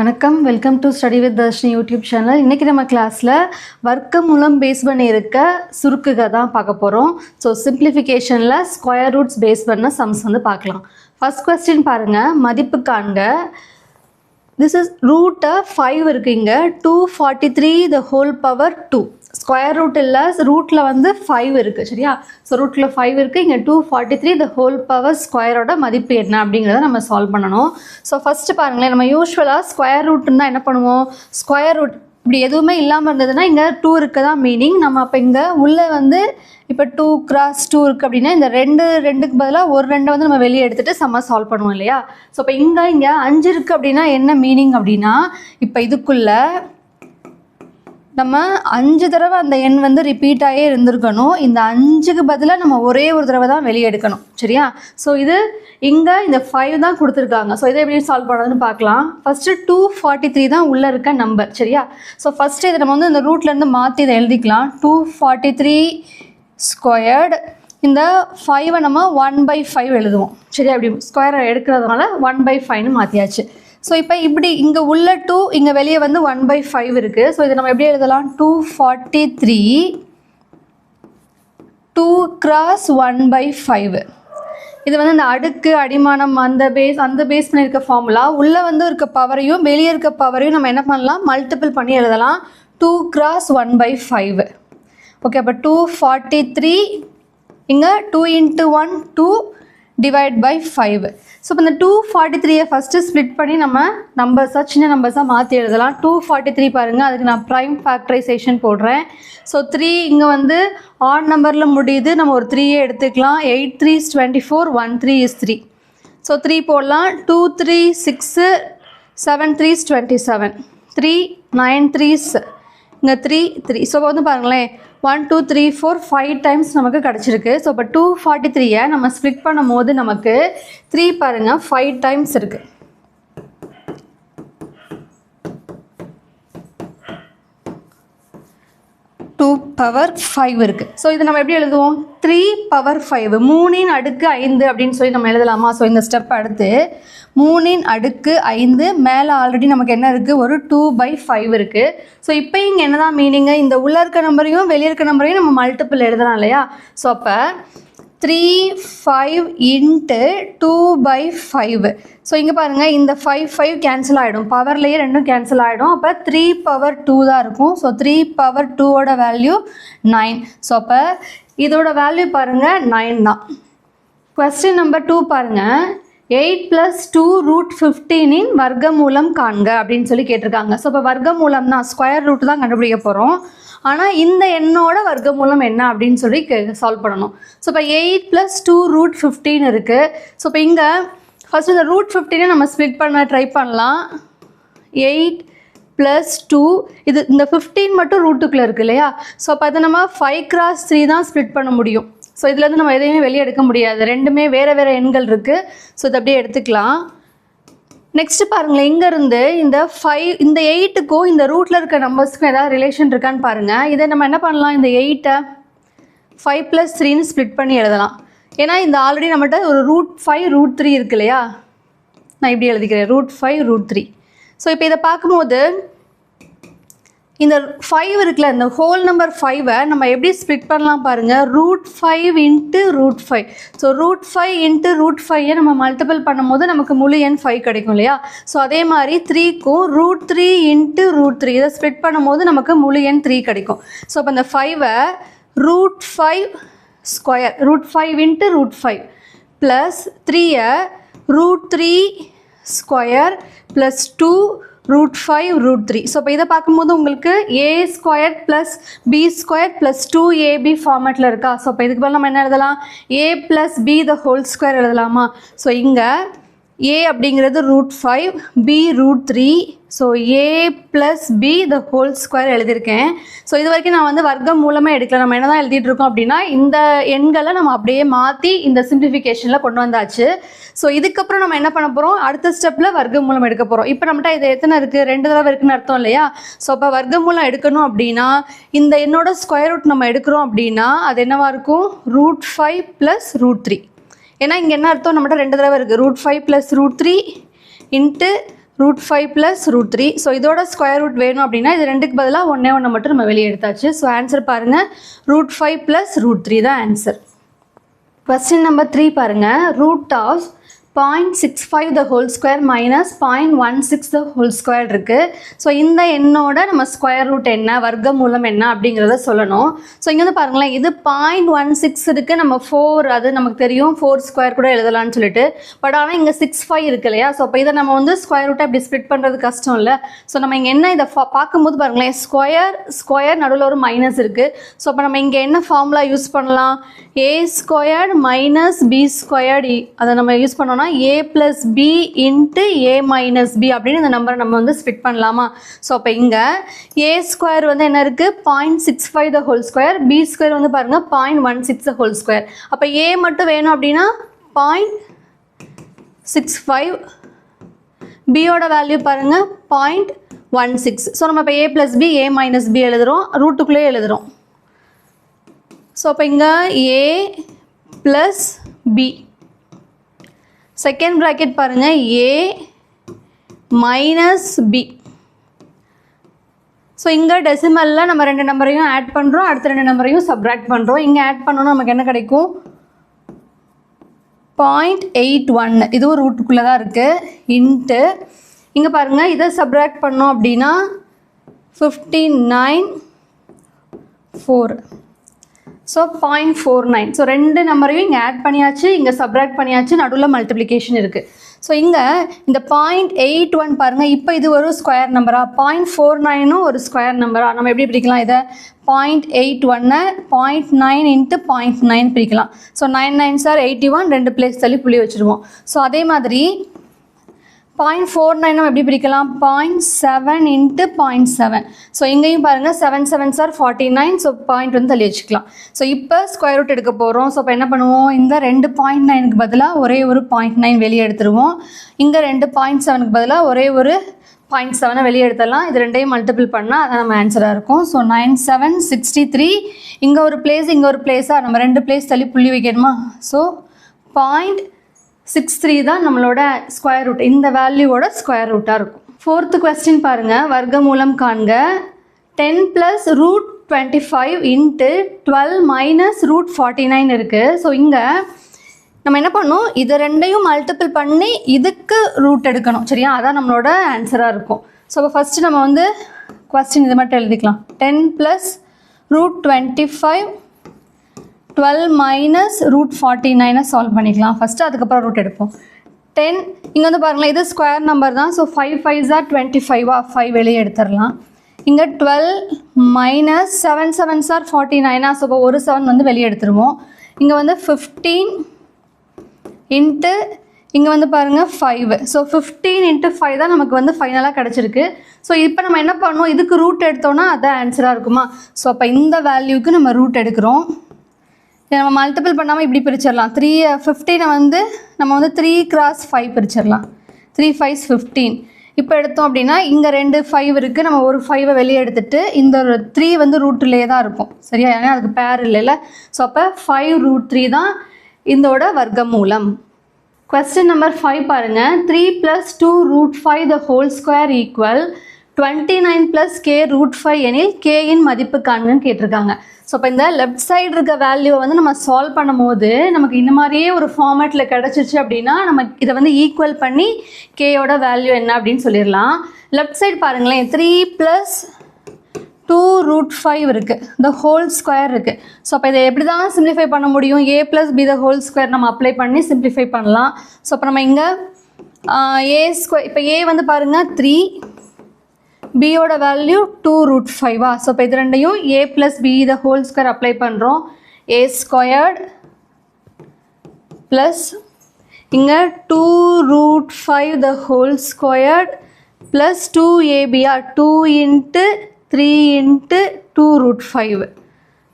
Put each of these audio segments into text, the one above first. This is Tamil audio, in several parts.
வணக்கம். Welcome to study with Darshini YouTube channel இன்றைக்கி நம்ம கிளாஸில் வர்க்க மூலம் பேஸ் பண்ணியிருக்க சுருக்குக தான் பார்க்க போகிறோம் ஸோ சிம்பிளிஃபிகேஷனில் ஸ்கொயர் ரூட்ஸ் பேஸ் பண்ண சம்ஸ் வந்து பார்க்கலாம். ஃபர்ஸ்ட் கொஸ்டின் பாருங்கள் மதிப்பு காண்க. திஸ் இஸ் ரூட்டை ஃபைவ் இருக்குங்க two forty three the whole power two square root இல்லை ரூட்டில் வந்து ஃபைவ் இருக்குது சரியா? ஸோ ரூட்டில் ஃபைவ் இருக்குது இங்கே two forty three the whole power ஸ்கொயரோட மதிப்பு என்ன அப்படிங்கிறத நம்ம சால்வ் பண்ணணும். ஸோ ஃபஸ்ட்டு பாருங்களேன் நம்ம யூஸ்வலாக ஸ்கொயர் ரூட்னா என்ன பண்ணுவோம்? ஸ்கொயர் ரூட் இப்படி எதுவுமே இல்லாமல் இருந்ததுன்னா இங்கே டூ இருக்க தான் மீனிங் நம்ம அப்போ இங்கே உள்ளே வந்து இப்போ டூ கிராஸ் டூ இருக்குது அப்படின்னா இந்த ரெண்டு ரெண்டுக்கு பதிலாக ஒரு ரெண்டை வந்து நம்ம வெளியே எடுத்துகிட்டு செம்ம சால்வ் பண்ணுவோம் இல்லையா? ஸோ இப்போ இங்கே இங்கே அஞ்சு இருக்குது அப்படின்னா என்ன மீனிங் அப்படின்னா இப்போ இதுக்குள்ளே நம்ம அஞ்சு தடவை அந்த எண் வந்து ரிப்பீட் இருந்திருக்கணும். இந்த அஞ்சுக்கு பதிலாக நம்ம ஒரே ஒரு தடவை தான் வெளியே எடுக்கணும் சரியா? ஸோ இது இங்கே இந்த ஃபைவ் தான் கொடுத்துருக்காங்க. ஸோ இதை எப்படி சால்வ் பண்ணுறதுன்னு பார்க்கலாம். ஃபஸ்ட்டு டூ ஃபார்ட்டி த்ரீ தான் உள்ளே இருக்க நம்பர் சரியா? ஸோ ஃபஸ்ட்டு இதை நம்ம வந்து இந்த ரூட்லேருந்து மாற்றி இதை எழுதிக்கலாம். டூ ஃபார்ட்டி த்ரீ ஸ்கொயர்டு இந்த ஃபைவை நம்ம ஒன் பை ஃபைவ் எழுதுவோம். சரியா? அப்படி ஸ்கொயரை எடுக்கிறதுனால ஒன் பை ஃபைவ்னு மாற்றியாச்சு ஸோ இப்போ இப்படி இங்கே உள்ள டூ இங்கே வெளியே வந்து ஒன் பை ஃபைவ் இருக்குது ஸோ இதை நம்ம எப்படி எழுதலாம்? Two forty three two cross one by five இது வந்து இந்த அடுக்கு அடிமானம் அந்த பேஸ் அந்த பேஸ் பண்ணி இருக்க ஃபார்முலா உள்ளே வந்து இருக்க பவரையும் வெளியே இருக்க பவரையும் நம்ம என்ன பண்ணலாம்? மல்டிபிள் பண்ணி எழுதலாம். Two cross one by five okay அப்போ டூ ஃபார்ட்டி த்ரீ இங்கே two into one two divide by five so இப்போ இந்த டூ ஃபார்ட்டி த்ரீயை ஃபஸ்ட்டு ஸ்ப்ளிட் பண்ணி நம்ம நம்பர்ஸாக சின்ன நம்பர்ஸாக மாற்றி எழுதலாம். டூ ஃபார்ட்டி த்ரீ பாருங்கள் அதுக்கு நான் ப்ரைம் ஃபேக்டரைசேஷன் போடுறேன். ஸோ த்ரீ இங்கே வந்து ஆட் நம்பரில் முடியுது. நம்ம ஒரு த்ரீயே எடுத்துக்கலாம். Eight three is twenty four one three is three so three போடலாம். Two three six seven threes twenty seven three nine threes இங்கே த்ரீ த்ரீ ஸோ வந்து பாருங்களேன். One two three four five times நமக்கு கிடச்சிருக்கு. ஸோ இப்போ டூ ஃபார்ட்டி த்ரீயை நம்ம ஸ்ப்ளிட் பண்ணும் போது நமக்கு த்ரீ பாருங்கள் ஃபைவ் டைம்ஸ் இருக்குது டூ பவர் ஃபைவ் இருக்குது ஸோ இது நம்ம எப்படி எழுதுவோம்? த்ரீ பவர் ஃபைவ் மூணின் அடுக்கு ஐந்து அப்படின்னு சொல்லி நம்ம எழுதலாமா? ஸோ இந்த ஸ்டெப் அடுத்து மூணின் அடுக்கு ஐந்து மேலே ஆல்ரெடி நமக்கு என்ன இருக்குது ஒரு டூ பை ஃபைவ் இருக்குது ஸோ இப்போ இங்கே என்ன தான் மீனிங்கு இந்த உள்ளே இருக்க நம்பரையும் வெளியே இருக்க நம்பரையும் நம்ம மல்டிபிள் எழுதலாம் இல்லையா? ஸோ அப்போ three five into two by five so இங்கே பாருங்கள் இந்த ஃபைவ் ஃபைவ் கேன்சல் ஆகிடும் பவர்லேயே ரெண்டும் கேன்சல் ஆகிடும் அப்போ த்ரீ பவர் டூ தான் இருக்கும். ஸோ த்ரீ பவர் டூவோட வேல்யூ நைன் ஸோ அப்போ இதோட வேல்யூ பாருங்கள் நைன் தான். கொஸ்டின் நம்பர் டூ பாருங்கள் எயிட் ப்ளஸ் டூ ரூட் ஃபிஃப்டீனின் வர்க்க மூலம் காண்க அப்படின்னு சொல்லி கேட்டிருக்காங்க. ஸோ இப்போ வர்க்கமூலம் தான் ஸ்கொயர் ரூட் தான் கண்டுபிடிக்க போகிறோம் ஆனால் இந்த எண்ணோட வர்க்கமூலம் என்ன அப்படின்னு சொல்லி சால்வ் பண்ணணும். ஸோ இப்போ eight plus two root fifteen இருக்குது ஸோ இப்போ இங்கே ஃபஸ்ட் இந்த ரூட் ஃபிஃப்டீனை நம்ம ஸ்பிளிட் பண்ண ட்ரை பண்ணலாம். எயிட் ப்ளஸ் டூ இது இந்த ஃபிஃப்டீன் மட்டும் ரூட்டுக்குள்ளே இருக்குது இல்லையா? ஸோ அப்போ அதை நம்ம ஃபைவ் கிராஸ் த்ரீ தான் ஸ்ப்ளிட் பண்ண முடியும். ஸோ இதுலேருந்து நம்ம எதையுமே வெளியே எடுக்க முடியாது. ரெண்டுமே வேறு வேறு எண்கள் இருக்குது ஸோ இதை அப்படியே எடுத்துக்கலாம். நெக்ஸ்ட் பாருங்களேன் இங்கேருந்து இந்த ஃபைவ் இந்த எயிட்டுக்கும் இந்த ரூட்டில் இருக்க நம்பர்ஸ்க்கும் ஏதாவது ரிலேஷன் இருக்கான்னு பாருங்கள் இதை நம்ம என்ன பண்ணலாம்? இந்த எயிட்டை ஃபைவ் ப்ளஸ் த்ரீன்னு ஸ்ப்ளிட் பண்ணி எழுதலாம். ஏன்னா இந்த ஆல்ரெடி நம்மகிட்ட ஒரு ரூட் ஃபைவ் ரூட் த்ரீ இருக்கு இல்லையா? நான் இப்படி எழுதிக்கிறேன் root five root three so இப்போ இதை பார்க்கும்போது இந்த ஃபைவ் இருக்குல்ல இந்த ஹோல் நம்பர் ஃபைவை நம்ம எப்படி ஸ்ப்ளிட் பண்ணலாம் பாருங்கள் root five into root five so root five into root ஃபைவை நம்ம மல்டிபிள் பண்ணும்போது நமக்கு முழு எண் ஃபைவ் கிடைக்கும் இல்லையா? ஸோ அதே மாதிரி த்ரீக்கும் root three into root three இதை ஸ்ப்ளிட் பண்ணும்போது நமக்கு முழு எண் த்ரீ கிடைக்கும். ஸோ அப்போ இந்த ஃபைவை root five square root five into root five plus த்ரீயை root three square plus two root five root three so இப்போ இதை பார்க்கும்போது உங்களுக்கு A square plus B square plus two AB ஃபார்மேட்டில் இருக்கா? ஸோ இப்போ இதுக்கு பதில் நம்ம என்ன எழுதலாம்? A plus B the whole square எழுதலாமா? ஸோ இங்கே ஏ அப்படிங்கிறது root five B root three so A plus B the whole square எழுதியிருக்கேன். ஸோ இது வரைக்கும் நான் வந்து வர்க்கம் மூலமாக எடுக்கல. நம்ம என்ன தான் எழுதிட்டு இருக்கோம் அப்படின்னா இந்த எண்களை நம்ம அப்படியே மாற்றி இந்த சிம்பிளிஃபிகேஷனில் கொண்டு வந்தாச்சு. ஸோ இதுக்கப்புறம் நம்ம என்ன பண்ண போகிறோம் அடுத்த ஸ்டெப்பில் வர்க்க மூலம் எடுக்க போகிறோம் இப்போ நம்மகிட்ட இது எத்தனை இருக்குது ரெண்டு தடவை இருக்குன்னு அர்த்தம் இல்லையா? ஸோ இப்போ வர்க்க மூலம் எடுக்கணும் அப்படின்னா இந்த எண்ணோட ஸ்கொயர் ரூட் நம்ம எடுக்கிறோம் அப்படின்னா அது என்னவாக இருக்கும்? Root five plus root three ஏன்னா இங்கே என்ன அர்த்தம்? நம்மகிட்ட ரெண்டு தடவை இருக்குது root five plus root three into root five plus root three so இதோட ஸ்கொயர் ரூட் வேணும் அப்படின்னா இது ரெண்டுக்கு பதிலாக ஒன்றே ஒன்று மட்டும் நம்ம வெளியே எடுத்தாச்சு. ஸோ ஆன்சர் பாருங்கள் root five plus root three தான் ஆன்சர் கொஸ்டின் நம்பர் த்ரீ பாருங்கள் root of point six five the whole square minus point one six the whole square இருக்குது ஸோ இந்த எண்ணோட நம்ம ஸ்கொயர் ரூட் என்ன வர்க்க மூலம் என்ன அப்படிங்கிறத சொல்லணும். ஸோ இங்கே வந்து பாருங்களேன் இது பாயிண்ட் ஒன் சிக்ஸ் இருக்குது நம்ம ஃபோர் அது நமக்கு தெரியும். ஃபோர் ஸ்கொயர் கூட எழுதலாம்னு சொல்லிட்டு. பட் ஆனால் இங்கே சிக்ஸ் ஃபைவ் இருக்கு இல்லையா? ஸோ அப்போ இதை நம்ம வந்து ஸ்கொயர் ரூட்டை அப்படி ஸ்ப்ளிட் பண்ணுறது கஷ்டம் இல்லை. ஸோ நம்ம இங்கே என்ன இதை ஃபா- பார்க்கும்போது பாருங்களேன் ஸ்கொயர் ஸ்கொயர் நடுவில் ஒரு மைனஸ் இருக்குது ஸோ அப்போ நம்ம இங்கே என்ன ஃபார்முலா யூஸ் பண்ணலாம்? A squared minus B squared அதை நம்ம யூஸ் பண்ணோம்னா A plus B into A minus B அப்படின்னு இந்த நம்பரை நம்ம வந்து ஸ்பிட் பண்ணலாமா? ஸோ அப்போ இங்கே ஏ ஸ்கொயர் வந்து என்ன இருக்குது point six five the whole square B square வந்து பாருங்கள் point one six the whole square அப்போ ஏ மட்டும் வேணும் அப்படின்னா பாயிண்ட் சிக்ஸ் ஃபைவ் பியோட வேல்யூ பாருங்கள் பாயிண்ட் ஒன் சிக்ஸ் ஸோ நம்ம இப்போ A plus B A minus B எழுதுகிறோம் ரூட்டுக்குள்ளேயே எழுதுகிறோம் ஸோ அப்போ இங்கே A plus B second bracket பாருங்கள் ஏ மைனஸ் பி ஸோ இங்கே டெசிமலில் நம்ம ரெண்டு நம்பரையும் ஆட் பண்ணுறோம் அடுத்த ரெண்டு நம்பரையும் சப்ராக்ட் பண்ணுறோம் இங்கே ஆட் பண்ணோன்னா நமக்கு என்ன கிடைக்கும்? பாயிண்ட் எயிட் ஒன் ஒரு ரூட்டுக்குள்ளே தான் இருக்குது இன்ட்டு இங்கே பாருங்கள் இதை சப்ராக்ட் பண்ணோம் அப்படின்னா fifty nine four so point four nine so ரெண்டு நம்பரையும் இங்கே ஆட் பண்ணியாச்சு இங்கே சப்ராக்ட் பண்ணியாச்சு நடுவில் மல்டிப்ளிகேஷன் இருக்குது ஸோ இங்கே இந்த பாயிண்ட் எயிட் ஒன் பாருங்கள் இப்போ இது ஒரு ஸ்கொயர் நம்பரா பாயிண்ட் ஃபோர் நைனும் ஒரு ஸ்கொயர் நம்பரா நம்ம எப்படி பிரிக்கலாம் இதை? பாயிண்ட் எயிட் ஒன்னை point nine into point nine பிரிக்கலாம். ஸோ நைன் நைன் சார் எயிட்டி ஒன் ரெண்டு பிளேஸ் தள்ளி புள்ளி வச்சுருவோம். ஸோ அதே மாதிரி பாயிண்ட் ஃபோர் நைன் நம்ம எப்படி பிரிக்கலாம்? Point seven into point seven. So இங்கேயும் பாருங்கள் செவன் செவன் சார் ஃபார்ட்டி நைன் ஸோ பாயிண்ட் வந்து தள்ளி வச்சுக்கலாம். ஸோ இப்போ ஸ்கொயர் ரூட் எடுக்க போகிறோம் ஸோ இப்போ என்ன பண்ணுவோம்? இந்த ரெண்டு பாயிண்ட் நைனுக்கு பதிலாக ஒரே ஒரு பாயிண்ட் நைன் வெளியே எடுத்துருவோம். இங்கே ரெண்டு பாயிண்ட் செவனுக்கு பதிலாக ஒரே ஒரு பாயிண்ட் செவனை வெளியே எடுத்துடலாம். இது ரெண்டையும் மல்டிபிள் பண்ணால் அதான் நம்ம ஆன்சராக இருக்கும். So nine seven sixty three இங்கே ஒரு பிளேஸ் இங்கே ஒரு பிளேஸாக நம்ம ரெண்டு பிளேஸ் தள்ளி புள்ளி வைக்கணுமா? ஸோ பாயிண்ட் சிக்ஸ் த்ரீ தான் நம்மளோட ஸ்கொயர் ரூட் இந்த வேல்யூவோட ஸ்கொயர் ரூட்டாக இருக்கும். ஃபோர்த்து கொஸ்டின் பாருங்கள் வர்க்க மூலம் காண்க. Ten plus root twenty five into twelve minus root forty nine இருக்குது ஸோ இங்கே நம்ம என்ன பண்ணோம் இது ரெண்டையும் மல்டிபிள் பண்ணி இதுக்கு ரூட் எடுக்கணும். சரியா? அதான் நம்மளோட ஆன்சராக இருக்கும். ஸோ இப்போ ஃபஸ்ட்டு நம்ம வந்து கொஸ்டின் இது மட்டும் எழுதிக்கலாம். Ten plus root twenty five twelve minus root forty நைனை சால்வ் பண்ணிக்கலாம். ஃபஸ்ட்டு அதுக்கப்புறம் ரூட் எடுப்போம். டென் இங்கே வந்து பாருங்களேன் இது ஸ்கொயர் நம்பர் தான். ஸோ ஃபைவ் ஃபைவ் ஜார் டுவெண்ட்டி ஃபைவா ஃபைவ் வெளியே எடுத்துடலாம். இங்கே டுவெல் மைனஸ் செவன் செவன் சார் ஃபார்ட்டி நைனா ஸோ இப்போ ஒரு செவன் வந்து வெளியே எடுத்துருவோம். இங்கே வந்து ஃபிஃப்டீன் இன்ட்டு இங்கே வந்து பாருங்கள் five so fifteen into five தான் நமக்கு வந்து ஃபைனலாக கிடச்சிருக்கு. ஸோ இப்போ நம்ம என்ன பண்ணோம்? இதுக்கு ரூட் எடுத்தோன்னா அதான் ஆன்சராக இருக்குமா? ஸோ அப்போ இந்த வேல்யூக்கு நம்ம ரூட் எடுக்கிறோம். நம்ம மல்டிபிள் பண்ணாமல் இப்படி பிரிச்சிடலாம். த்ரீ ஃபிஃப்டீனை வந்து நம்ம வந்து த்ரீ கிராஸ் ஃபைவ் பிரிச்சிடலாம். த்ரீ ஃபைவ்ஸ் ஃபிஃப்டீன் இப்போ எடுத்தோம் அப்படின்னா இங்கே ரெண்டு ஃபைவ் இருக்குது நம்ம ஒரு ஃபைவை வெளியே எடுத்துட்டு இந்த த்ரீ வந்து ரூட்லேயே தான் இருக்கும். சரியா? ஏன்னா அதுக்கு பேர் இல்லைல்ல. ஸோ அப்போ ஃபைவ் ரூட் த்ரீ தான் இதோட வர்க்கமூலம். கொஸ்டின் நம்பர் ஃபைவ் பாருங்கள் three plus two root five the whole square equal twenty nine plus K root five எனில் கேயின் மதிப்பு காண்கன்னு கேட்டிருக்காங்க. ஸோ இப்போ இந்த லெஃப்ட் சைடு இருக்க வேல்யூவை வந்து நம்ம சால்வ் பண்ணும்போது நமக்கு இந்த மாதிரியே ஒரு ஃபார்மேட்டில் கிடச்சிச்சு அப்படின்னா நம்ம இதை வந்து ஈக்குவல் பண்ணி கேயோட வேல்யூ என்ன அப்படின்னு சொல்லிடலாம். லெஃப்ட் சைடு பாருங்களேன் three plus two root five இருக்குது இந்த ஹோல் ஸ்கொயர் இருக்குது ஸோ அப்போ இதை எப்படி தான் சிம்ப்ளிஃபை பண்ண முடியும்? A plus B the whole square நம்ம அப்ளை பண்ணி சிம்ப்ளிஃபை பண்ணலாம். ஸோ அப்போ நம்ம இங்கே ஏ ஸ்கொயர் இப்போ ஏ வந்து பாருங்கள் த்ரீ பியோட வேல்யூ டூ ரூட் ஃபைவா ஸோ இப்போ இது ரெண்டையும் A plus B the whole square apply பண்ணுறோம் ஏ ஸ்கொயர்ட் ப்ளஸ் இங்கே two root five the whole squared plus two ABR two into three into two root five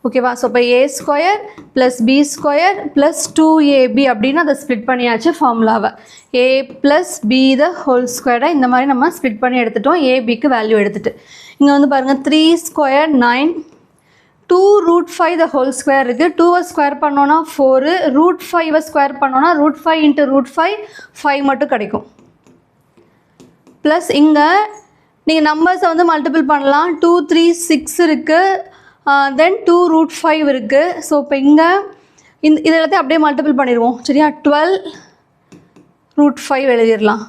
ஓகேவா? ஸோ இப்போ A square plus B square plus two AB அப்படின்னு அதை ஸ்ப்ளிட் பண்ணியாச்சு ஃபார்முலாவை A plus B the whole ஸ்கொயர்டாக இந்த மாதிரி நம்ம ஸ்ப்ளிட் பண்ணி எடுத்துட்டோம். ஏபிக்கு வேல்யூ எடுத்துகிட்டு இங்கே வந்து பாருங்கள் three square nine two root five the whole square இருக்குது டூவை ஸ்கொயர் பண்ணோன்னா ஃபோரு ரூட் ஃபைவை ஸ்கொயர் பண்ணோன்னா root five into root five five மட்டும் கிடைக்கும். ப்ளஸ் இங்கே நீங்கள் நம்பர்ஸை வந்து மல்டிபிள் பண்ணலாம். டூ த்ரீ சிக்ஸ் இருக்குது தென் டூ ரூட் ஃபைவ் இருக்குது ஸோ இப்போ இங்கே இந்த இது எல்லாத்தையும் அப்படியே மல்டிபிள் பண்ணிடுவோம். சரியா? டுவெல் ரூட் ஃபைவ் எழுதிடலாம்.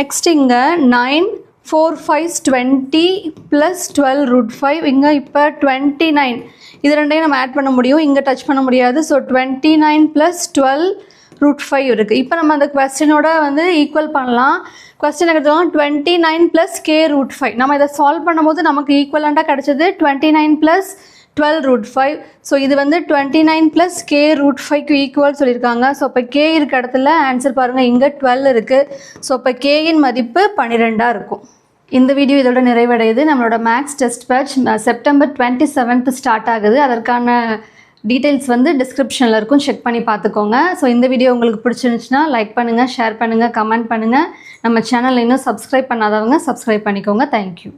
நெக்ஸ்ட் இங்கே nine four five twenty plus twelve root five இங்கே இப்போ டுவெண்ட்டி நைன் இது ரெண்டையும் நம்ம ஆட் பண்ண முடியும். இங்கே டச் பண்ண முடியாது. So twenty nine plus twelve root five இருக்குது இப்போ நம்ம அந்த கொஸ்டினோட வந்து ஈக்குவல் பண்ணலாம். கொஸ்டின் எடுத்தோம் twenty nine plus K root five நம்ம இதை சால்வ் பண்ணும்போது நமக்கு ஈக்குவலண்டாக கிடச்சது twenty nine plus twelve root five so இது வந்து twenty nine plus K root ஃபைவ்க்கு ஈக்குவல் சொல்லியிருக்காங்க. ஸோ இப்போ கே இருக்க இடத்துல ஆன்சர் பாருங்கள் இங்கே டுவெல் இருக்குது ஸோ இப்போ கேயின் மதிப்பு பன்னிரெண்டாக இருக்கும். இந்த வீடியோ இதோட நிறைவடையுது. நம்மளோட maths test batch September twenty seventh start ஆகுது. அதற்கான டீட்டெயில்ஸ் வந்து டிஸ்கிரிப்ஷனில் இருக்கும். செக் பண்ணி பார்த்துக்கோங்க. ஸோ இந்த வீடியோ உங்களுக்கு பிடிச்சிருந்துச்சுன்னா லைக் பண்ணுங்கள் ஷேர் பண்ணுங்கள் கமெண்ட் பண்ணுங்கள் நம்ம சேனலில் இன்னும் சப்ஸ்கிரைப் பண்ணாதவங்க சப்ஸ்கிரைப் பண்ணிக்கோங்க. தேங்க்யூ